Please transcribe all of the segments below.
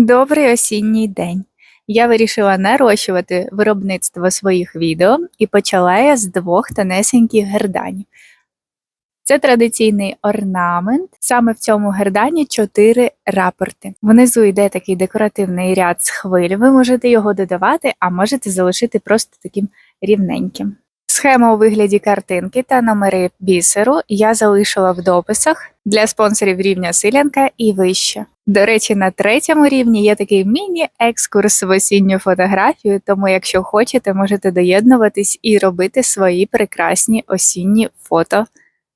Добрий осінній день. Я вирішила нарощувати виробництво своїх відео і почала я з двох тонесеньких герданів. Це традиційний орнамент. Саме в цьому гердані чотири рапорти. Внизу йде такий декоративний ряд з хвиль. Ви можете його додавати, а можете залишити просто таким рівненьким. Схема у вигляді картинки та номери бісеру я залишила в дописах для спонсорів рівня Силянка і вище. До речі, на третьому рівні є такий міні-екскурс в осінню фотографію, тому якщо хочете, можете доєднуватись і робити свої прекрасні осінні фото.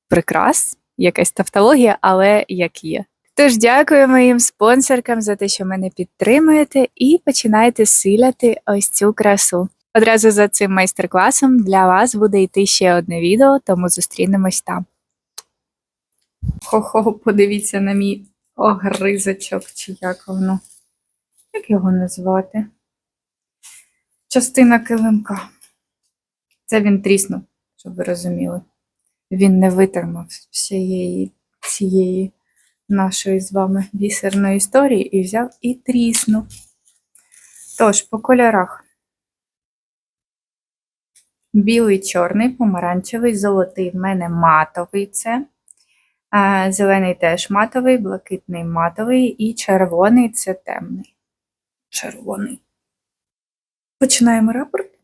Прикрас, якась тавтологія, але як є. Тож дякую моїм спонсоркам за те, що мене підтримуєте, і починаєте силяти ось цю красу. Одразу за цим майстер-класом для вас буде йти ще одне відео, тому зустрінемось там. Хо-хо, подивіться на мій огризочок, чи як воно. Як його назвати? Частина килимка. Це він тріснув, щоб ви розуміли. Він не витримав всієї цієї нашої з вами бісерної історії і взяв і тріснув. Тож, по кольорах. Білий, чорний, помаранчевий, золотий в мене матовий це. Зелений теж матовий, блакитний матовий і червоний це темний. Червоний. Починаємо рапорт.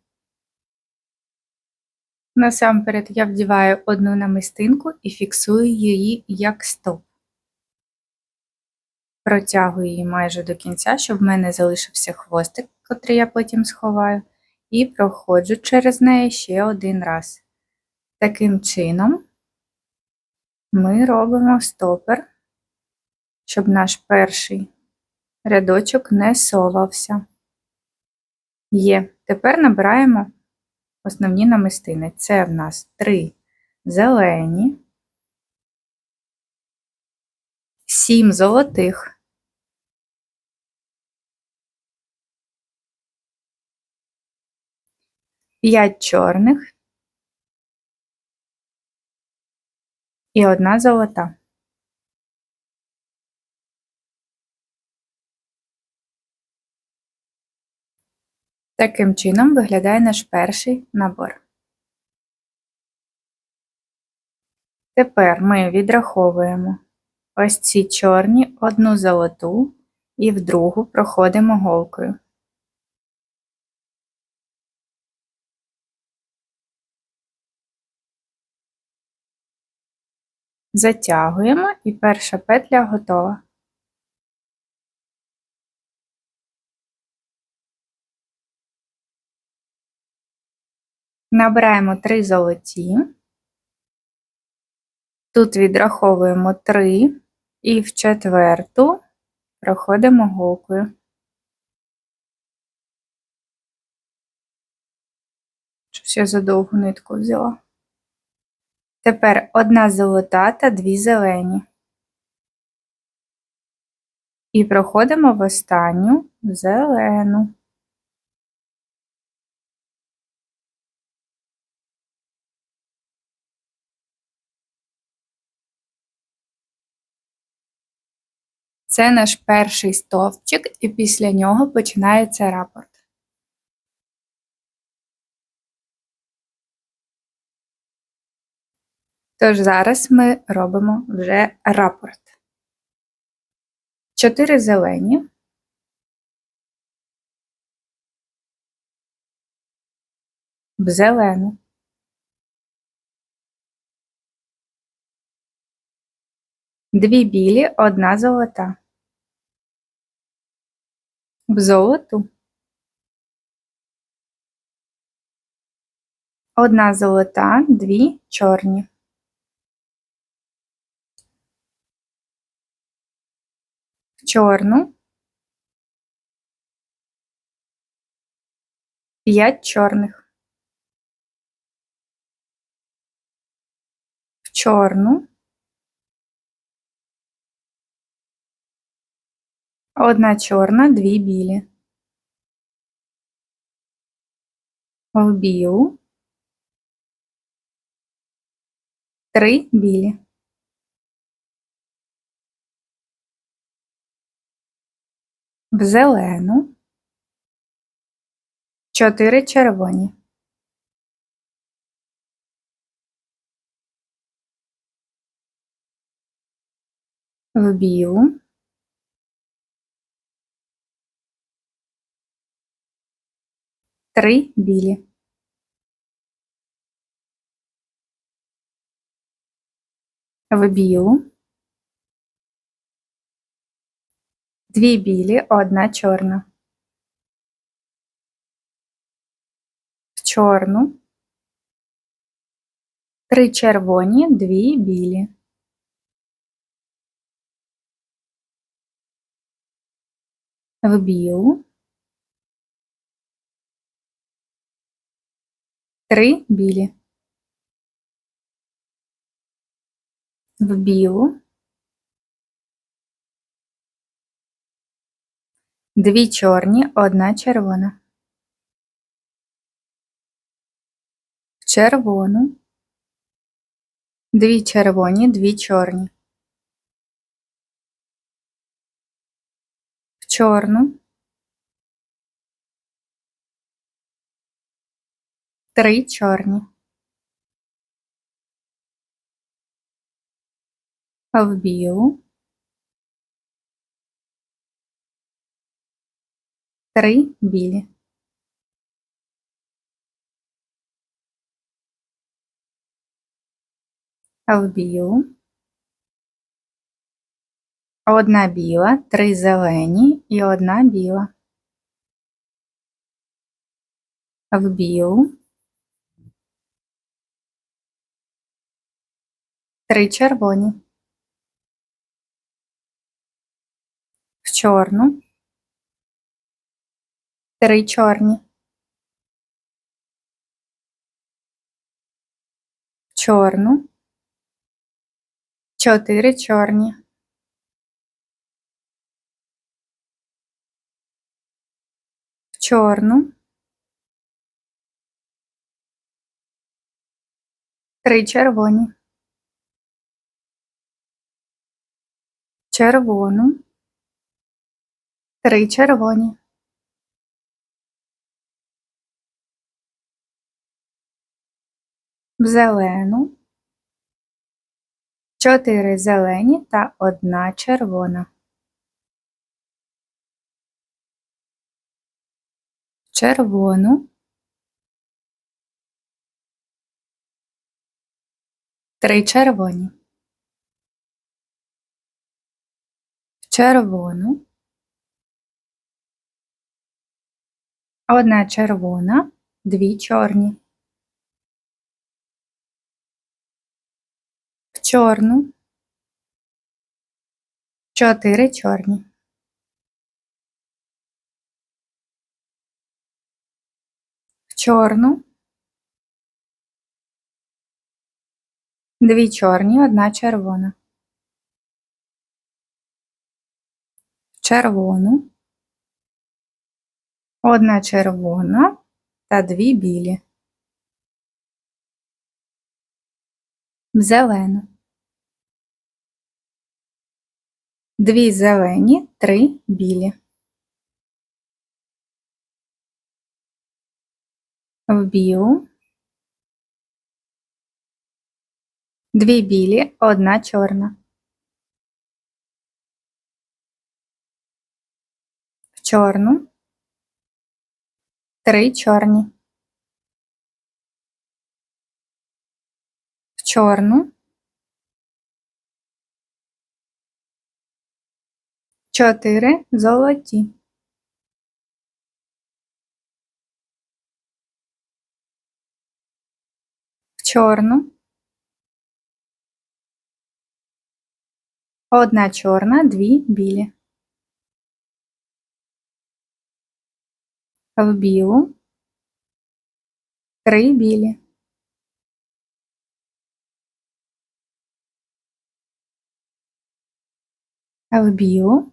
Насамперед я вдіваю одну намистинку і фіксую її як стоп. Протягую її майже до кінця, щоб в мене залишився хвостик, котрий я потім сховаю, і проходжу через неї ще один раз. Таким чином ми робимо стопер, щоб наш перший рядочок не совався. Є. Тепер набираємо основні намистини. Це в нас три зелені, сім золотих. П'ять чорних і одна золота. Таким чином виглядає наш перший набор. Тепер ми відраховуємо ось ці чорні, одну золоту і в другу проходимо голкою. Затягуємо і перша петля готова. Набираємо 3 золоті, тут відраховуємо 3 і в четверту проходимо голкою. Щось я за довгу нитку взяла. Тепер одна золота та дві зелені. І проходимо в останню зелену. Це наш перший стовпчик, і після нього починається рапорт. Тож зараз ми робимо вже рапорт. Чотири зелені. В зелену. Дві білі, одна золота. В золоту. Одна золота, дві чорні. В чорну. П'ять чорних. В чорну. Одна чорна, дві білі. В білу. Три білі. В зелену, чотири червоні, в білу, три білі, в білу, дві білі, одна чорна, в чорну, три червоні, дві білі. В білу, три білі, в білу, Дві чорні, одна червона, в червону, дві червоні, дві чорні, в чорну, три чорні, в білу, три білі. в білу, одна біла, три зелені і одна біла. В білу, три червоні, в чорну, Три чорні, чорну, чотири чорні, в чорну, три червоні, червону, три червоні, в зелену, чотири зелені та одна червона. Червону, три червоні, В червону, одна червона, дві чорні. Чорну, чотири чорні. В чорну, дві чорні, одна червона. В червону, одна червона та дві білі. В зелену. Дві зелені, три білі. В білу. Дві білі, одна чорна. В чорну. Три чорні. В чорну. Чотири золоті. В чорну. Одна чорна, дві білі. В білу. Три білі. В білу.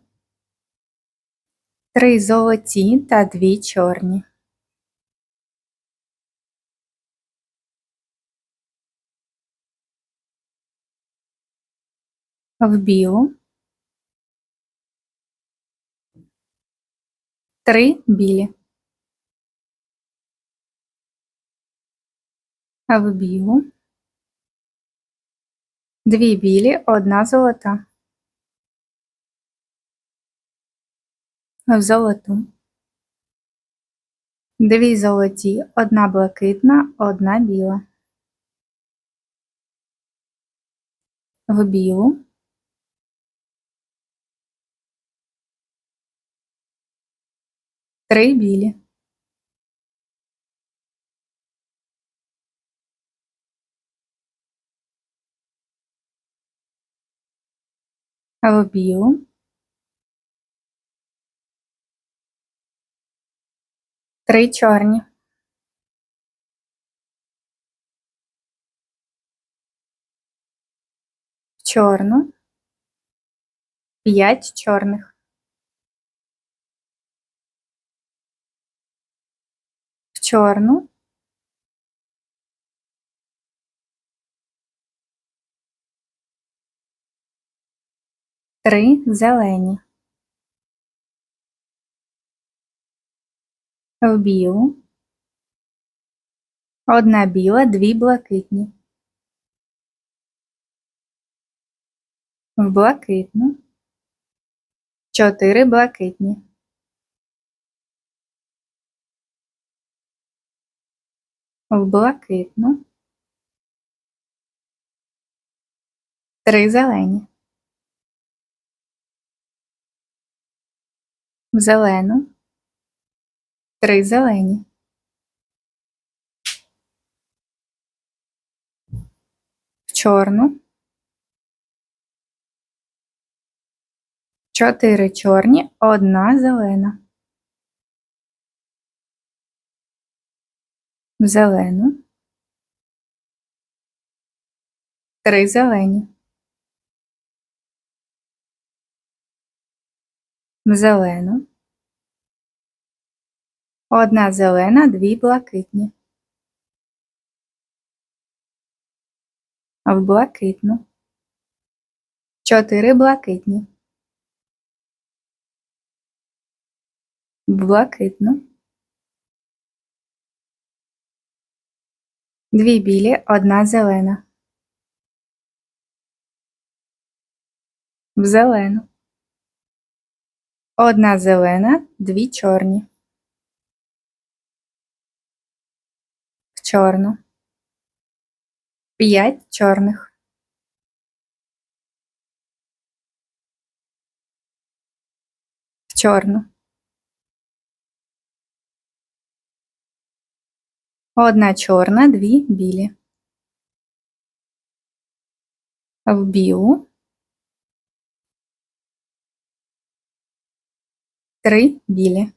Три золоті та дві чорні. В білу. Три білі. В білу. Дві білі, одна золота. В золоту. Дві золоті, одна блакитна, одна біла. В білу. Три білі. В білу. Три чорні. В чорну. П'ять чорних. В чорну. Три зелені. В білу. Одна біла, дві блакитні. В блакитну. Чотири блакитні. В блакитну. Три зелені. В зелену. Три зелені. В чорну. Чотири чорні, одна зелена. В зелену. Три зелені. В зелену. Одна зелена, дві блакитні. В блакитну. Чотири блакитні. В блакитну. Дві білі, одна зелена. В зелену. Одна зелена, дві чорні. чорну. П'ять чорних. В чорну. Одна чорна, дві білі. В білу. Три білі.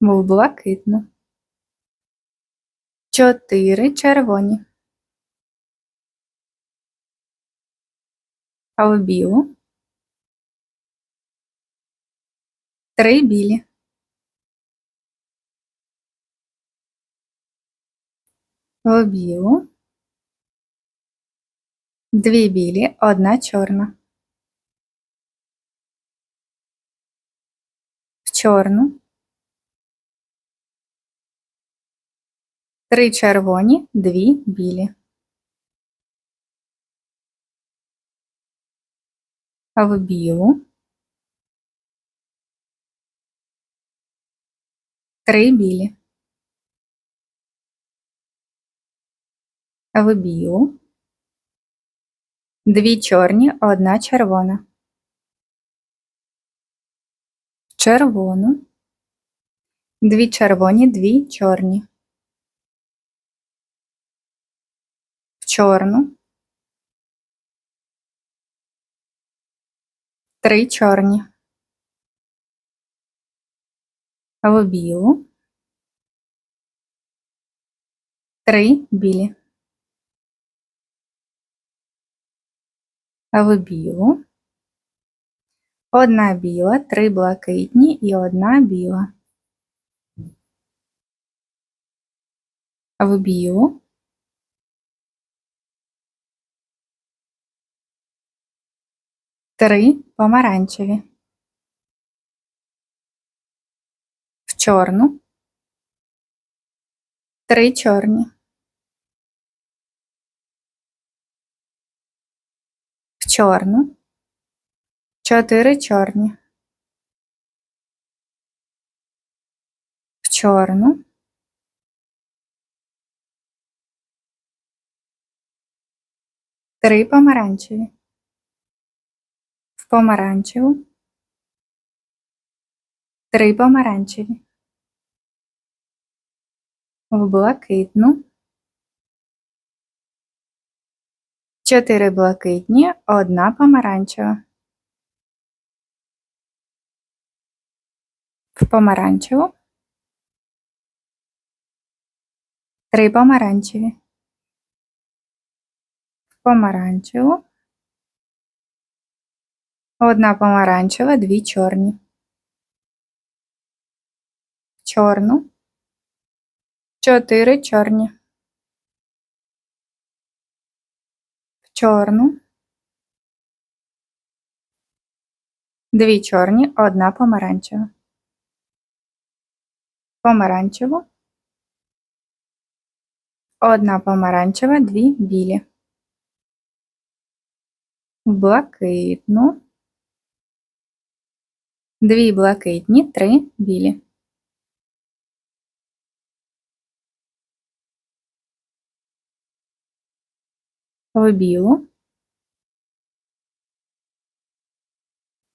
В блакитну. Чотири червоні. А в білу. Три білі. В білу. Дві білі, одна чорна. В чорну. Три червоні, дві білі. В білу. Три білі. В білу. Дві чорні, одна червона. Червону. Дві червоні, дві чорні. Чорну. Три чорні. В білу. Три білі. В білу. Одна біла, три блакитні і одна біла. В білу. Три помаранчеві. В чорну. Три чорні. В чорну. Чотири чорні. В чорну. Три помаранчеві. Помаранчеву. Три помаранчеві. В блакитну. Чотири блакитні, одна помаранчева. В помаранчеву. Три помаранчеві. В помаранчеву. Одна помаранчева, дві чорні. Чорну. Чотири чорні. В чорну. Дві чорні, одна помаранчева. Помаранчеву. Одна помаранчева, дві білі. Блакитну. Дві блакитні, три білі. В білу.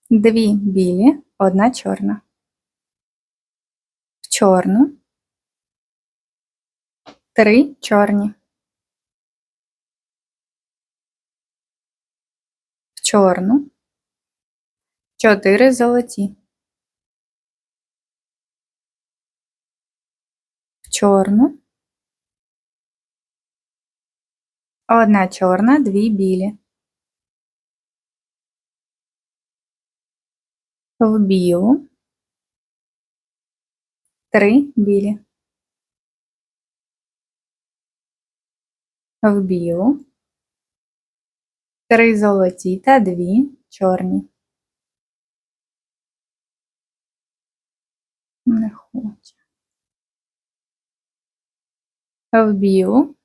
Дві білі, одна чорна. В чорну. Три чорні. В чорну. Чотири золоті. В чорну. Одна чорна, дві білі. В білу. Три білі. В білу. Три золоті та дві чорні. Не хоче. В білу.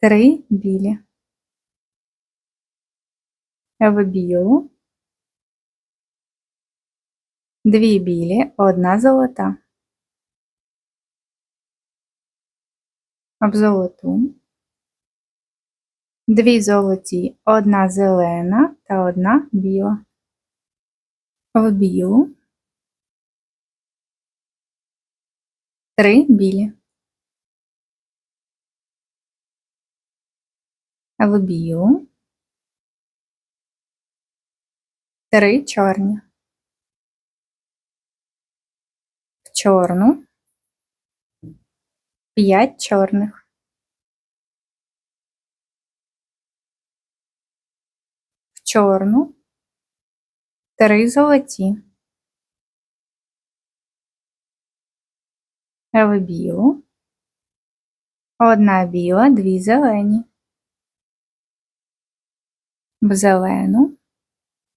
Три білі. В білу. Дві білі, одна золота. В золоту. Дві золоті, одна зелена та одна біла. В білу. Три білі. В білу. Три чорні. В чорну. П'ять чорних. В чорну. Три золоті. В білу. Одна біла, дві зелені. В зелену.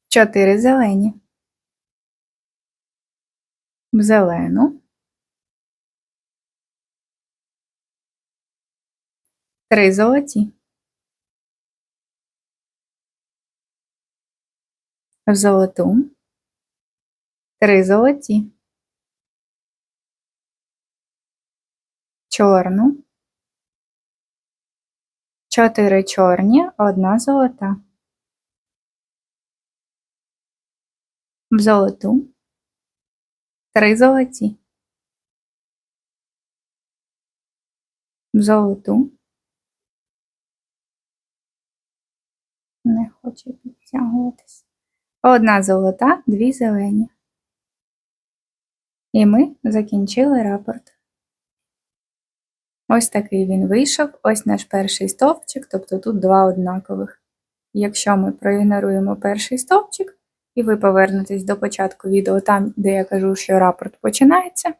Чотири зелені. В зелену. Три золоті. В золоту. Три золоті. Чорну. Чотири чорні, одна золота. В золоту. Три золоті. В золоту. Не хоче підтягуватись. Одна золота, дві зелені. І ми закінчили рапорт. Ось такий він вийшов. Ось наш перший стовпчик, тобто тут два однакових. Якщо ми проігноруємо перший стовпчик, і ви повернетесь до початку відео там, де я кажу, що рапорт починається,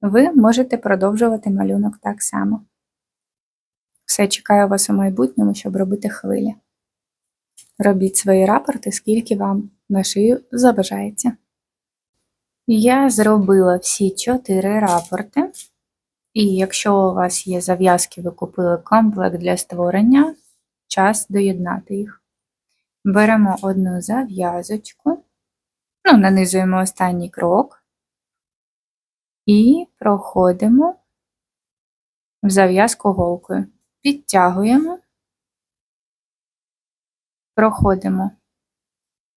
ви можете продовжувати малюнок так само. Все, чекаю вас у майбутньому, щоб робити хвилі. робіть свої рапорти, скільки вам на шию забажається. Я зробила всі чотири рапорти. І якщо у вас є зав'язки, ви купили комплект для створення, час доєднати їх. Беремо одну зав'язочку, ну, нанизуємо останній крок і проходимо в зав'язку голкою. Підтягуємо, проходимо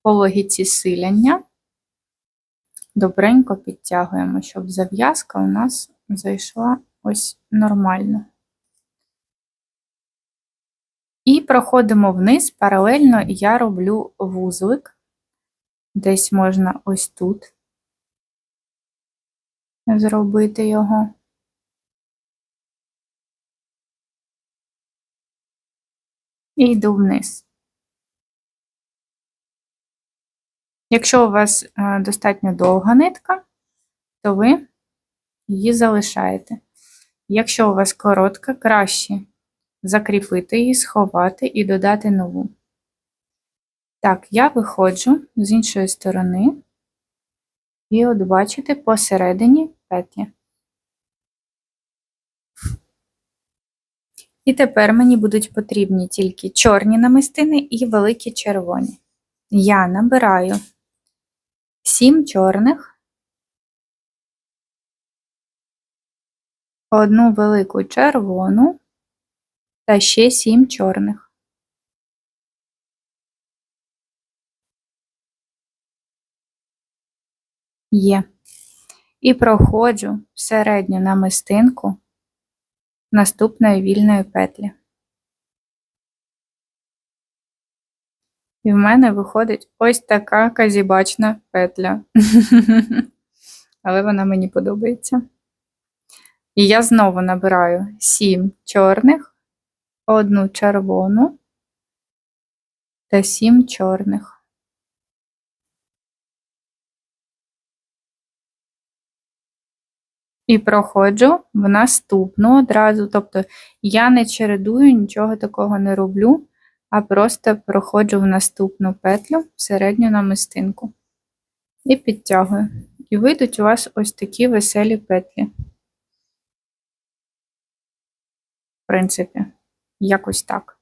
по логіці силяння, добренько підтягуємо, щоб зав'язка у нас зайшла ось нормально. І проходимо вниз, паралельно я роблю вузлик. Десь можна ось тут зробити його. І йду вниз. Якщо у вас е, достатньо довга нитка, то ви її залишаєте. Якщо у вас коротка, краще закріпити її, сховати і додати нову. Так, я виходжу з іншої сторони, і от бачите посередині петлі. І тепер мені будуть потрібні тільки чорні намистини і великі червоні. Я набираю 7 чорних, одну велику червону та ще 7 чорних. Є. І проходжу середню намистинку наступної вільної петлі. І в мене виходить ось така казібачна петля. Але вона мені подобається. І я знову набираю 7 чорних, одну червону та 7 чорних. І проходжу в наступну одразу. Тобто я не чередую, нічого такого не роблю, а просто проходжу в наступну петлю в середню намистинку. І підтягую. І вийдуть у вас ось такі веселі петлі. В принципі, якось так.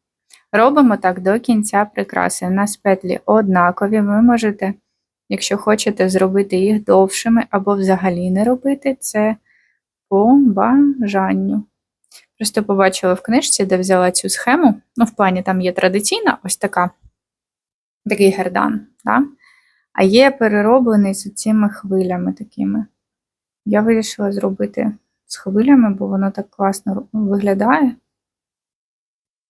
Робимо так до кінця прикраси. У нас петлі однакові, ви можете, якщо хочете, зробити їх довшими або взагалі не робити, це по бажанню. Просто побачила в книжці, де взяла цю схему. Ну, в плані там є традиційна ось така, такий гердан, да? а є перероблений з цими хвилями такими. Я вирішила зробити з хвилями, бо воно так класно виглядає.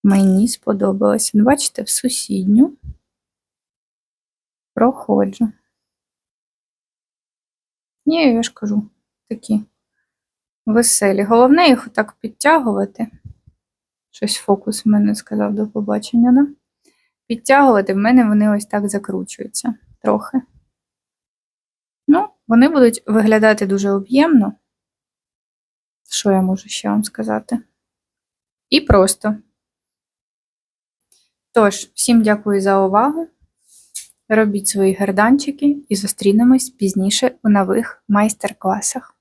Мені сподобалося. Ну, бачите, в сусідню проходжу. Ні, я ж кажу, такі веселі. Головне їх отак підтягувати. Щось фокус в мене сказав до побачення, да? Підтягувати, в мене вони ось так закручуються трохи. Ну, вони будуть виглядати дуже об'ємно. Що я можу ще вам сказати? І просто. Тож, всім дякую за увагу. Робіть свої герданчики і зустрінемось пізніше у нових майстер-класах.